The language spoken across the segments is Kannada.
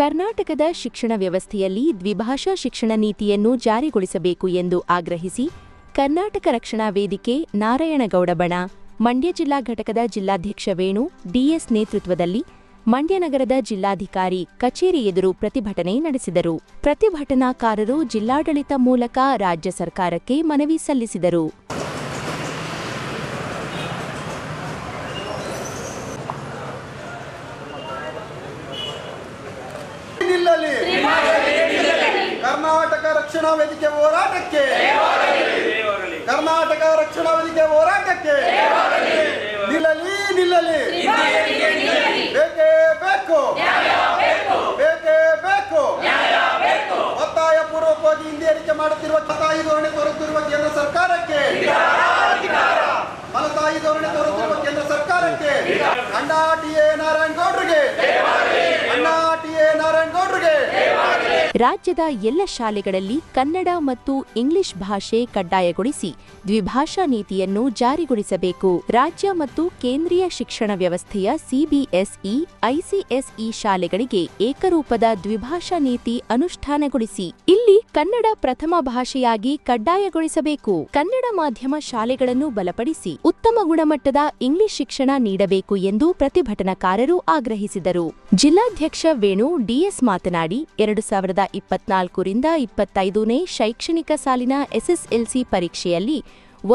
ಕರ್ನಾಟಕದ ಶಿಕ್ಷಣ ವ್ಯವಸ್ಥೆಯಲ್ಲಿ ದ್ವಿಭಾಷಾ ಶಿಕ್ಷಣ ನೀತಿಯನ್ನು ಜಾರಿಗೊಳಿಸಬೇಕು ಎಂದು ಆಗ್ರಹಿಸಿ ಕರ್ನಾಟಕ ರಕ್ಷಣಾ ವೇದಿಕೆ ನಾರಾಯಣಗೌಡ ಬಣ, ಮಂಡ್ಯ ಜಿಲ್ಲಾ ಘಟಕದ ಜಿಲ್ಲಾಧ್ಯಕ್ಷ ವೇಣು, ಡಿಎಸ್ ನೇತೃತ್ವದಲ್ಲಿ ಮಂಡ್ಯ ನಗರದ ಜಿಲ್ಲಾಧಿಕಾರಿ ಕಚೇರಿ ಎದುರು ಪ್ರತಿಭಟನೆ ನಡೆಸಿದರು. ಪ್ರತಿಭಟನಾಕಾರರು ಜಿಲ್ಲಾಡಳಿತ ಮೂಲಕ ರಾಜ್ಯ ಸರ್ಕಾರಕ್ಕೆ ಮನವಿ ಸಲ್ಲಿಸಿದರು ನಿಲ್ಲಲಿ ಕರ್ನಾಟಕ ರಕ್ಷಣಾ ವೇದಿಕೆ ಹೋರಾಟಕ್ಕೆ. ಕರ್ನಾಟಕ ರಕ್ಷಣಾ ವೇದಿಕೆ ಹೋರಾಟಕ್ಕೆ. ನಿಲ್ಲಲಿ ನಿಲ್ಲಲಿ. ಬೇಕೇ ಬೇಕು. ಬೇಕೇ ಬೇಕು. ಒತ್ತಾಯ ಪೂರ್ವಕವಾಗಿ ಹಿಂದಿ ಏರಿಕೆ ಮಾಡುತ್ತಿರುವ ಮಲತಾಯಿ ಧೋರಣೆ ತೋರುತ್ತಿರುವ ಕೇಂದ್ರ ಸರ್ಕಾರಕ್ಕೆ. ಮಲತಾಯಿ ಧೋರಣೆ ತೋರುತ್ತಿರುವ ಕೇಂದ್ರ ಸರ್ಕಾರಕ್ಕೆ. ಅಣ್ಣಾ ಟಿ ಎ ನಾರಾಯಣಗೌಡ್ರಿಗೆ ಅಣ್ಣಾ ಟಿ ಎ ನಾರಾಯಣಗೌಡ್ರಿಗೆ ರಾಜ್ಯದ ಎಲ್ಲ ಶಾಲೆಗಳಲ್ಲಿ ಕನ್ನಡ ಮತ್ತು ಇಂಗ್ಲಿಷ್ ಭಾಷೆ ಕಡ್ಡಾಯಗೊಳಿಸಿ ದ್ವಿಭಾಷಾ ನೀತಿಯನ್ನು ಜಾರಿಗೊಳಿಸಬೇಕು. ರಾಜ್ಯ ಮತ್ತು ಕೇಂದ್ರೀಯ ಶಿಕ್ಷಣ ವ್ಯವಸ್ಥೆಯ ಸಿಬಿಎಸ್ಇ, ಐಸಿಎಸ್ಇ ಶಾಲೆಗಳಿಗೆ ಏಕರೂಪದ ದ್ವಿಭಾಷಾ ನೀತಿ ಅನುಷ್ಠಾನಗೊಳಿಸಿ. ಇಲ್ಲಿ ಕನ್ನಡ ಪ್ರಥಮ ಭಾಷೆಯಾಗಿ ಕಡ್ಡಾಯಗೊಳಿಸಬೇಕು. ಕನ್ನಡ ಮಾಧ್ಯಮ ಶಾಲೆಗಳನ್ನು ಬಲಪಡಿಸಿ ಉತ್ತಮ ಗುಣಮಟ್ಟದ ಇಂಗ್ಲಿಷ್ ಶಿಕ್ಷಣ ನೀಡಬೇಕು ಎಂದು ಪ್ರತಿಭಟನಾಕಾರರು ಆಗ್ರಹಿಸಿದರು. ಜಿಲ್ಲಾಧ್ಯಕ್ಷ ವೇಣು ಡಿಎಸ್ ಮಾತನಾಡಿ, ಎರಡು ಸಾವಿರದ ಇಪ್ಪತ್ನಾಲ್ಕರಿಂದ ಇಪ್ಪತ್ತೈದನೇ ಶೈಕ್ಷಣಿಕ ಸಾಲಿನ ಎಸ್ಎಸ್ಎಲ್ಸಿ ಪರೀಕ್ಷೆಯಲ್ಲಿ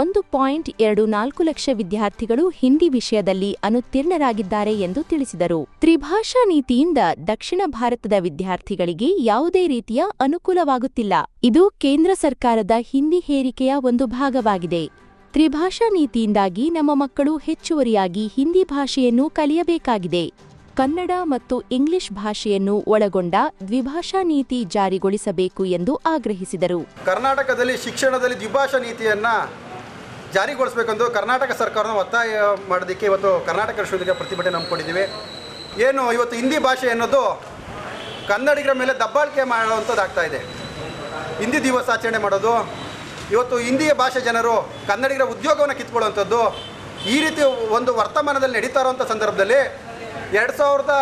ಒಂದು ಪಾಯಿಂಟ್ ಎರಡು ನಾಲ್ಕು ಲಕ್ಷ ವಿದ್ಯಾರ್ಥಿಗಳು ಹಿಂದಿ ವಿಷಯದಲ್ಲಿ ಅನುತ್ತೀರ್ಣರಾಗಿದ್ದಾರೆ ಎಂದು ತಿಳಿಸಿದರು. ತ್ರಿಭಾಷಾ ನೀತಿಯಿಂದ ದಕ್ಷಿಣ ಭಾರತದ ವಿದ್ಯಾರ್ಥಿಗಳಿಗೆ ಯಾವುದೇ ರೀತಿಯ ಅನುಕೂಲವಾಗುತ್ತಿಲ್ಲ. ಇದು ಕೇಂದ್ರ ಸರ್ಕಾರದ ಹಿಂದಿ ಹೇರಿಕೆಯ ಒಂದು ಭಾಗವಾಗಿದೆ. ತ್ರಿಭಾಷಾ ನೀತಿಯಿಂದಾಗಿ ನಮ್ಮ ಮಕ್ಕಳು ಹೆಚ್ಚುವರಿಯಾಗಿ ಹಿಂದಿ ಭಾಷೆಯನ್ನು ಕಲಿಯಬೇಕಾಗಿದೆ. ಕನ್ನಡ ಮತ್ತು ಇಂಗ್ಲಿಷ್ ಭಾಷೆಯನ್ನು ಒಳಗೊಂಡ ದ್ವಿಭಾಷಾ ನೀತಿ ಜಾರಿಗೊಳಿಸಬೇಕು ಎಂದು ಆಗ್ರಹಿಸಿದರು. ಕರ್ನಾಟಕದಲ್ಲಿ ಶಿಕ್ಷಣದಲ್ಲಿ ದ್ವಿಭಾಷಾ ನೀತಿಯನ್ನು ಜಾರಿಗೊಳಿಸಬೇಕೆಂದು ಕರ್ನಾಟಕ ಸರ್ಕಾರವನ್ನು ಒತ್ತಾಯ ಮಾಡೋದಕ್ಕೆ ಇವತ್ತು ಕರ್ನಾಟಕ ವಿಶ್ವವಿದ್ಯಾಲಯ ಪ್ರತಿಭಟನೆ ನಂಬಿಕೊಂಡಿದ್ದೀವಿ ಏನು ಇವತ್ತು ಹಿಂದಿ ಭಾಷೆ ಅನ್ನೋದು ಕನ್ನಡಿಗರ ಮೇಲೆ ದಬ್ಬಾಳಿಕೆ ಮಾಡುವಂಥದ್ದಾಗ್ತಾ ಇದೆ. ಹಿಂದಿ ದಿವಸ ಆಚರಣೆ ಮಾಡೋದು ಇವತ್ತು ಹಿಂದಿಯ ಭಾಷೆ ಜನರು ಕನ್ನಡಿಗರ ಉದ್ಯೋಗವನ್ನು ಕಿತ್ಕೊಳ್ಳುವಂಥದ್ದು ಈ ರೀತಿ ಒಂದು ವರ್ತಮಾನದಲ್ಲಿ ನಡೀತಾ ಇರುವಂಥ ಸಂದರ್ಭದಲ್ಲಿ ಎರಡು ಸಾವಿರದ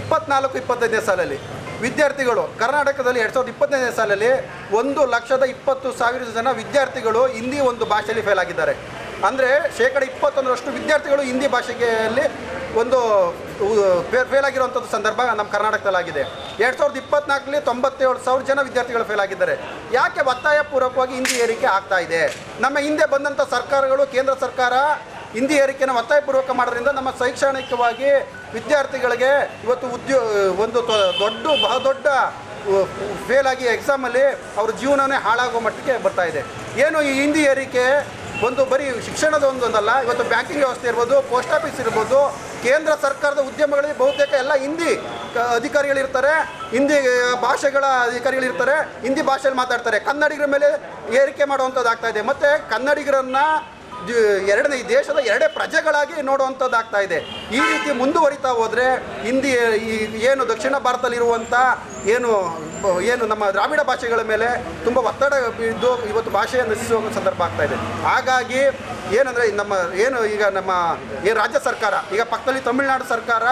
ಇಪ್ಪತ್ನಾಲ್ಕು, ಇಪ್ಪತ್ತೈದನೇ ಸಾಲಲ್ಲಿ ವಿದ್ಯಾರ್ಥಿಗಳು, ಕರ್ನಾಟಕದಲ್ಲಿ ಎರಡು ಸಾವಿರದ ಇಪ್ಪತ್ತೈದನೇ ಸಾಲಲ್ಲಿ ಒಂದು ಲಕ್ಷದ ಇಪ್ಪತ್ತು ಸಾವಿರ ಜನ ವಿದ್ಯಾರ್ಥಿಗಳು ಹಿಂದಿ ಒಂದು ಭಾಷೆಯಲ್ಲಿ ಫೇಲ್ ಆಗಿದ್ದಾರೆ. ಅಂದರೆ ಶೇಕಡ ಇಪ್ಪತ್ತೊಂದರಷ್ಟು ವಿದ್ಯಾರ್ಥಿಗಳು ಹಿಂದಿ ಭಾಷೆಯಲ್ಲಿ ಒಂದು ಫೇಲ್ ಆಗಿರುವಂಥದ್ದು ಸಂದರ್ಭ ನಮ್ಮ ಕರ್ನಾಟಕದಲ್ಲಾಗಿದೆ. ಎರಡು ಸಾವಿರದ ಇಪ್ಪತ್ನಾಲ್ಕರಲ್ಲಿ ತೊಂಬತ್ತೇಳು ಸಾವಿರ ಜನ ವಿದ್ಯಾರ್ಥಿಗಳು ಫೇಲ್ ಆಗಿದ್ದಾರೆ. ಯಾಕೆ ಒತ್ತಾಯ ಪೂರ್ವಕವಾಗಿ ಹಿಂದಿ ಏರಿಕೆ ಆಗ್ತಾ ಇದೆ? ನಮ್ಮ ಹಿಂದೆ ಬಂದಂಥ ಸರ್ಕಾರಗಳು, ಕೇಂದ್ರ ಸರ್ಕಾರ ಹಿಂದಿ ಏರಿಕೆಯನ್ನು ಒತ್ತಾಯಪೂರ್ವಕ ಮಾಡೋದ್ರಿಂದ ನಮ್ಮ ಶೈಕ್ಷಣಿಕವಾಗಿ ವಿದ್ಯಾರ್ಥಿಗಳಿಗೆ ಇವತ್ತು ಉದ್ಯೋ, ಒಂದು ದೊಡ್ಡ ಬಹುದೊಡ್ಡ ಫೇಲ್ ಆಗಿ ಎಕ್ಸಾಮಲ್ಲಿ ಅವ್ರ ಜೀವನವೇ ಹಾಳಾಗೋ ಮಟ್ಟಕ್ಕೆ ಬರ್ತಾ ಇದೆ. ಏನು ಈ ಹಿಂದಿ ಏರಿಕೆ ಒಂದು ಬರೀ ಶಿಕ್ಷಣದ ಒಂದೊಂದಲ್ಲ, ಇವತ್ತು ಬ್ಯಾಂಕಿಂಗ್ ವ್ಯವಸ್ಥೆ ಇರ್ಬೋದು, ಪೋಸ್ಟ್ ಆಫೀಸ್ ಇರ್ಬೋದು, ಕೇಂದ್ರ ಸರ್ಕಾರದ ಉದ್ಯಮಗಳಲ್ಲಿ ಬಹುತೇಕ ಎಲ್ಲ ಹಿಂದಿ ಅಧಿಕಾರಿಗಳಿರ್ತಾರೆ, ಹಿಂದಿ ಭಾಷೆಗಳ ಅಧಿಕಾರಿಗಳಿರ್ತಾರೆ, ಹಿಂದಿ ಭಾಷೆಯಲ್ಲಿ ಮಾತಾಡ್ತಾರೆ. ಕನ್ನಡಿಗರ ಮೇಲೆ ಏರಿಕೆ ಮಾಡುವಂಥದ್ದಾಗ್ತಾ ಇದೆ. ಮತ್ತು ಕನ್ನಡಿಗರನ್ನು ಎರಡನೇ, ಈ ದೇಶದ ಎರಡೇ ಪ್ರಜೆಗಳಾಗಿ ನೋಡುವಂಥದ್ದಾಗ್ತಾ ಇದೆ. ಈ ರೀತಿ ಮುಂದುವರಿತಾ ಹೋದರೆ ಹಿಂದಿ ಏನು ದಕ್ಷಿಣ ಭಾರತದಲ್ಲಿರುವಂಥ ಏನು ಏನು ನಮ್ಮ ದ್ರಾವಿಡ ಭಾಷೆಗಳ ಮೇಲೆ ತುಂಬ ಒತ್ತಡ ಬಿದ್ದು ಇವತ್ತು ಭಾಷೆಯ ನಶಿಸುವ ಸಂದರ್ಭ ಆಗ್ತಾ ಇದೆ. ಹಾಗಾಗಿ ಏನಂದರೆ ನಮ್ಮ ಏನು ಈಗ ನಮ್ಮ ಏನು ರಾಜ್ಯ ಸರ್ಕಾರ, ಈಗ ಪಕ್ಕದಲ್ಲಿ ತಮಿಳುನಾಡು ಸರ್ಕಾರ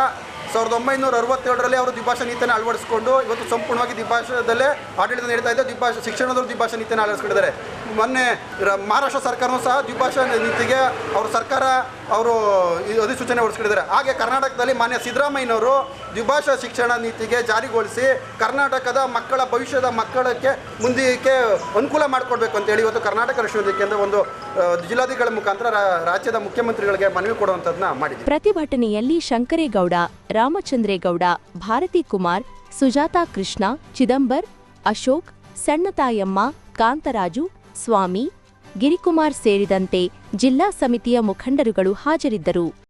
ಸಾವಿರದ ಒಂಬೈನೂರ ಅರವತ್ತೇಳರಲ್ಲಿ ಅವರು ದ್ವಿಭಾಷಾ ನೀತಿಯನ್ನು ಅಳವಡಿಸಿಕೊಂಡು ಇವತ್ತು ಸಂಪೂರ್ಣವಾಗಿ ದ್ವಿಭಾಷಾದಲ್ಲೇ ಆಡಳಿತ ನೀಡ್ತಾ ಇದೆ ದ್ವಿಭಾಷಾ ಶಿಕ್ಷಣದವರು ದ್ವಿಭಾಷಾ ನೀತಿಯನ್ನು ಅಳವಡಿಸ್ಕೊಂಡಿದ್ದಾರೆ. ಮೊನ್ನೆ ಮಹಾರಾಷ್ಟ್ರ ಸರ್ಕಾರವೂ ಸಹ ದ್ವಿಭಾಷಾ ನೀತಿಗೆ ಅವರು ಸರ್ಕಾರ ಅವರು ಅಧಿಸೂಚನೆ ಹೊರಡಿಸ್ಕೊಂಡಿದ್ದಾರೆ. ಹಾಗೆ ಕರ್ನಾಟಕದಲ್ಲಿ ಮಾನ್ಯ ಸಿದ್ದರಾಮಯ್ಯನವರು ದ್ವಿಭಾಷಾ ಶಿಕ್ಷಣ ನೀತಿಗೆ ಜಾರಿಗೊಳಿಸಿ ಕರ್ನಾಟಕದ ಮಕ್ಕಳ ಭವಿಷ್ಯದ ಮಕ್ಕಳಕ್ಕೆ ಮುಂದಕ್ಕೆ ಅನುಕೂಲ ಮಾಡಿಕೊಡ್ಬೇಕು ಅಂತೇಳಿ ಇವತ್ತು ಕರ್ನಾಟಕ ವಿಶ್ವವಿದ್ಯಾಲಯ ಒಂದು ಜಿಲ್ಲಾಧಿಕಾರಿಗಳ ಮುಖಾಂತರ ರಾಜ್ಯದ ಮುಖ್ಯಮಂತ್ರಿಗಳಿಗೆ ಮನವಿ ಕೊಡುವಂಥದ್ದನ್ನ ಮಾಡಿದ್ದೀವಿ. ಪ್ರತಿಭಟನೆಯಲ್ಲಿ ಶಂಕರೇಗೌಡ ರಾಮಚಂದ್ರೇಗೌಡ, ಭಾರತಿ ಕುಮಾರ್, ಸುಜಾತಾ ಕೃಷ್ಣ, ಚಿದಂಬರ್, ಅಶೋಕ್, ಸಣ್ಣತಾಯಮ್ಮ, ಕಾಂತರಾಜು, ಸ್ವಾಮಿ, ಗಿರಿಕುಮಾರ್ ಸೇರಿದಂತೆ ಜಿಲ್ಲಾ ಸಮಿತಿಯ ಮುಖಂಡರುಗಳು ಹಾಜರಿದ್ದರು.